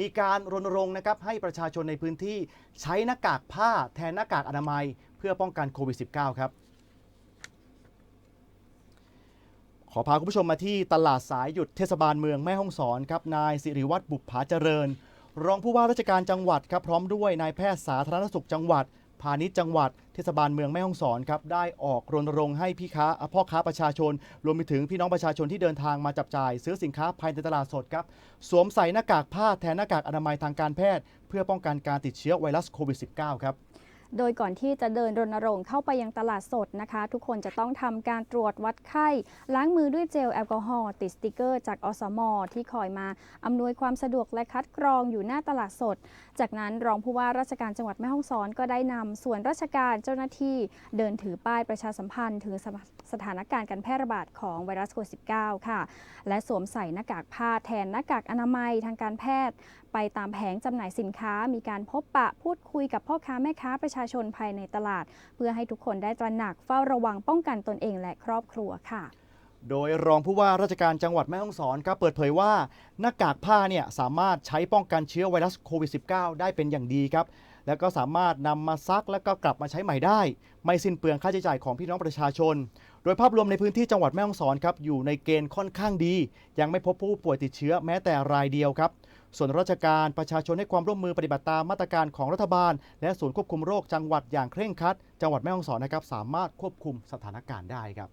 มีการรณรงค์นะครับให้ประชาชนในพื้นที่ใช้หน้ากากผ้าแทนหน้ากากอนามัย เพื่อป้องกันโควิด -19 ครับขอพาคุณผู้ชมมาที่ตลาดสายหยุดเทศบาลเมืองแม่ฮ่องสอนครับนายสิริวัตรบุปผาเจริญ รองผู้ว่าราชการจังหวัดครับพร้อมด้วยนายแพทย์สาธารณสุขจังหวัด พาณิชย์จังหวัดเทศบาลเมืองแม่ฮ่องสอนครับได้ออกรณรงค์ให้พี่ค้าพ่อค้าประชาชน รวมไปถึงพี่น้องประชาชนที่เดินทางมาจับจ่าย ซื้อสินค้าภายในตลาดสดครับสวมใส่หน้ากากผ้าแทนหน้ากากอนามัยทางการแพทย์ เพื่อป้องกันการติดเชื้อไวรัสโควิด -19 ครับ โดยก่อนที่จะเดินรณรงค์เข้าไปยังตลาดสดนะคะ ทุกคนจะต้องทำการตรวจวัดไข้ ล้างมือด้วยเจลแอลกอฮอล์ติดสติกเกอร์จากอสมที่คอยมาอำนวยความสะดวกและคัดกรองอยู่หน้าตลาดสด จากนั้นรองผู้ว่าราชการจังหวัดแม่ฮ่องสอนก็ได้นำส่วนราชการเจ้าหน้าที่เดินถือป้ายประชาสัมพันธ์ถึงสถานการณ์การแพร่ระบาดของไวรัสโควิด -19 ค่ะ และสวมใส่หน้ากากผ้าแทนหน้ากากอนามัยทางการแพทย์ ไปตามแผงจำหน่ายสินค้ามีการพบปะพูดคุยกับพ่อค้าแม่ค้าประชาชาชนภายในตลาด เพื่อให้ทุกคนได้ตระหนักเฝ้าระวังป้องกันตนเองและครอบครัวค่ะ โดยรองผู้ว่าราชการจังหวัดแม่ฮ่องสอนครับเปิดเผยว่าหน้ากากผ้าเนี่ยสามารถใช้ป้องกันเชื้อไวรัสโควิด -19 ได้เป็นอย่างดีครับ แล้วก็สามารถนำมาซักแล้วก็กลับมาใช้ใหม่ได้ ไม่สิ้นเปลืองค่าใช้จ่ายของพี่น้องประชาชน โดยภาพรวมในพื้นที่จังหวัดแม่ฮ่องสอนครับอยู่ในเกณฑ์ค่อนข้างดี ยังไม่พบผู้ป่วยติดเชื้อแม้แต่รายเดียวครับส่วนราชการประชาชนให้ความร่วมมือปฏิบัติตามมาตรการของรัฐบาล และศูนย์ควบคุมโรคจังหวัดอย่างเคร่งครัด จังหวัดแม่ฮ่องสอนนะครับสามารถควบคุมสถานการณ์ได้ครับ